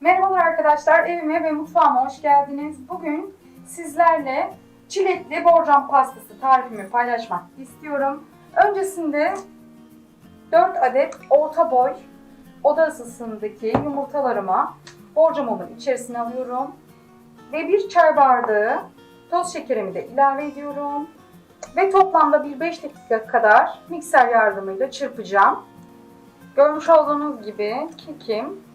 Merhabalar arkadaşlar, evime ve mutfağıma hoş geldiniz. Bugün sizlerle çilekli borcam pastası tarifimi paylaşmak istiyorum. Öncesinde 4 adet orta boy oda ısısındaki yumurtalarımı borcamımın içerisine alıyorum. Ve bir çay bardağı toz şekerimi de ilave ediyorum. Ve toplamda bir 5 dakika kadar mikser yardımıyla çırpacağım. Görmüş olduğunuz gibi kekim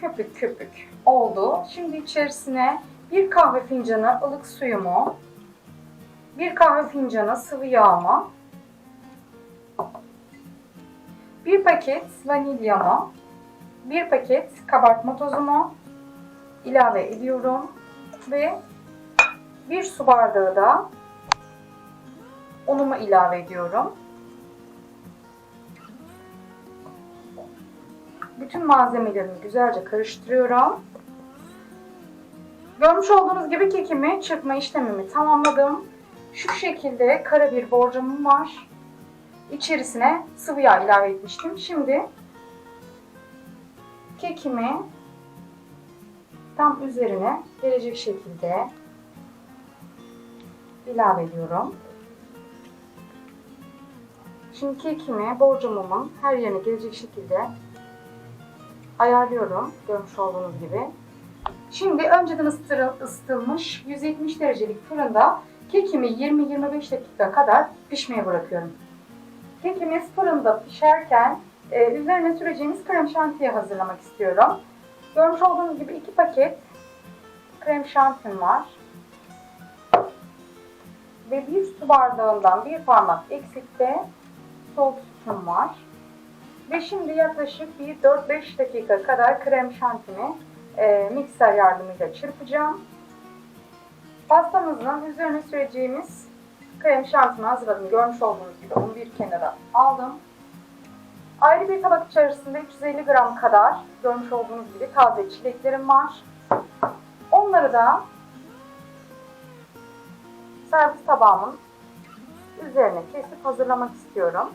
köpük köpük oldu. Şimdi içerisine bir kahve fincanı ılık suyumu, bir kahve fincanı sıvı yağımı, bir paket vanilyamı, bir paket kabartma tozumu ilave ediyorum ve bir su bardağı da unumu ilave ediyorum. Bütün malzemelerimi güzelce karıştırıyorum. Görmüş olduğunuz gibi kekimi çırpma işlemimi tamamladım. Şu şekilde kara bir borcamım var. İçerisine sıvı yağ ilave etmiştim. Şimdi kekimi tam üzerine gelecek şekilde ilave ediyorum. Şimdi kekimi borcamımın her yerine gelecek şekilde ayarlıyorum görmüş olduğunuz gibi. Şimdi önceden ısıtılmış 170 derecelik fırında kekimi 20-25 dakika kadar pişmeye bırakıyorum. Kekimiz fırında pişerken e, üzerine süreceğimiz krem şantiyi hazırlamak istiyorum. Görmüş olduğunuz gibi iki paket krem şantim var. Ve bir su bardağından bir parmak eksikte şimdi yaklaşık bir 4-5 dakika kadar krem şantimi e, mikser yardımıyla çırpacağım. Pastamızın üzerine süreceğimiz krem şantimi hazırladım. Görmüş olduğunuz gibi onu bir kenara aldım. Ayrı bir tabak içerisinde 350 gram kadar görmüş olduğunuz gibi taze çileklerim var. Onları da servis tabağımın üzerine kesip hazırlamak istiyorum.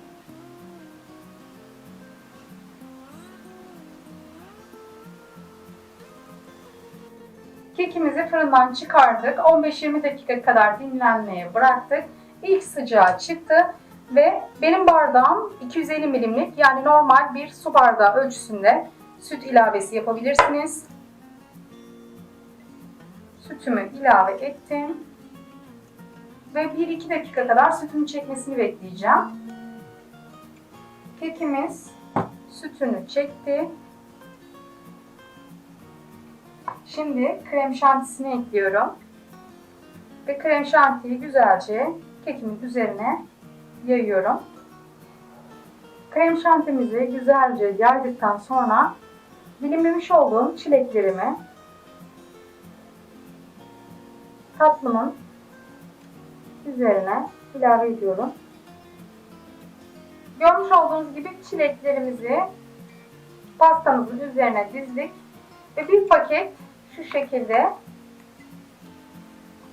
Kekimizi fırından çıkardık. 15-20 dakika kadar dinlenmeye bıraktık. İlk sıcağı çıktı ve benim bardağım 250 milimlik yani normal bir su bardağı ölçüsünde süt ilavesi yapabilirsiniz. Sütümü ilave ettim. Ve 1-2 dakika kadar sütün çekmesini bekleyeceğim. Kekimiz sütünü çekti. Şimdi krem şantisini ekliyorum. Ve krem şantiyi güzelce kekimin üzerine yayıyorum. Krem şantimizi güzelce yaydıktan sonra dilimlemiş olduğum çileklerimi tatlımın üzerine ilave ediyorum. Görmüş olduğunuz gibi çileklerimizi pastamızın üzerine dizdik ve bir paket şu şekilde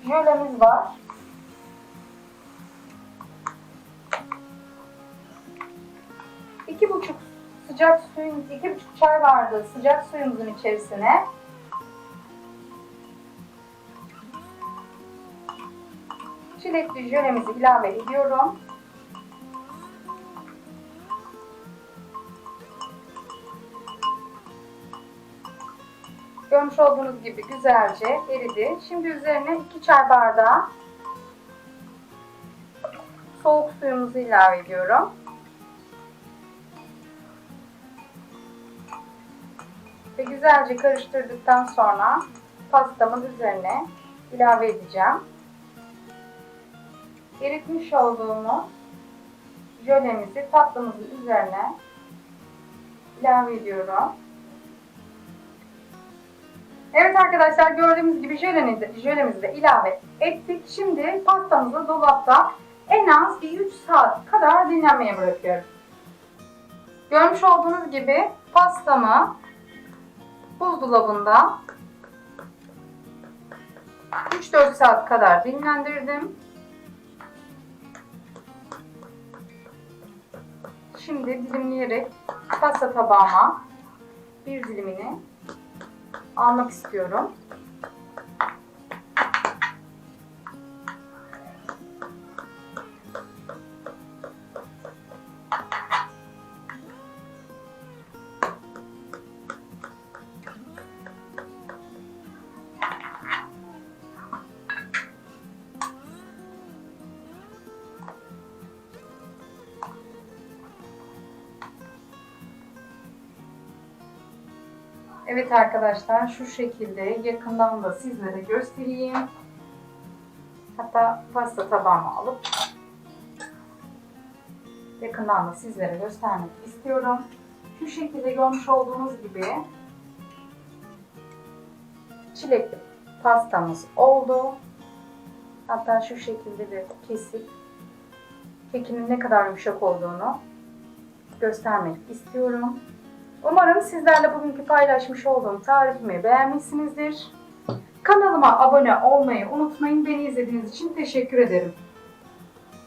jölemiz var. İki buçuk sıcak suyun, iki buçuk çay bardağı sıcak suyumuzun içerisine çilekli jölemizi ilave ediyorum. Görmüş olduğunuz gibi güzelce eridi. Şimdi üzerine 2 çay bardağı soğuk suyumuzu ilave ediyorum. Ve güzelce karıştırdıktan sonra pastamın üzerine ilave edeceğim. Eritmiş olduğumuz jölemizi tatlımızın üzerine ilave ediyorum. Evet arkadaşlar gördüğünüz gibi jölemizi, jölemizi de ilave ettik. Şimdi pastamızı dolapta en az bir 3 saat kadar dinlenmeye bırakıyorum. Görmüş olduğunuz gibi pastamı buzdolabında 3-4 saat kadar dinlendirdim. Şimdi dilimleyerek pasta tabağıma bir dilimini almak istiyorum. Evet arkadaşlar şu şekilde yakından da sizlere göstereyim. Hatta pasta tabağımı alıp yakından da sizlere göstermek istiyorum. Şu şekilde görmüş olduğunuz gibi çilekli pastamız oldu. Hatta şu şekilde de kesip kekinin ne kadar yumuşak olduğunu göstermek istiyorum. Umarım sizlerle bugünkü paylaşmış olduğum tarifimi beğenmişsinizdir. Kanalıma abone olmayı unutmayın. Beni izlediğiniz için teşekkür ederim.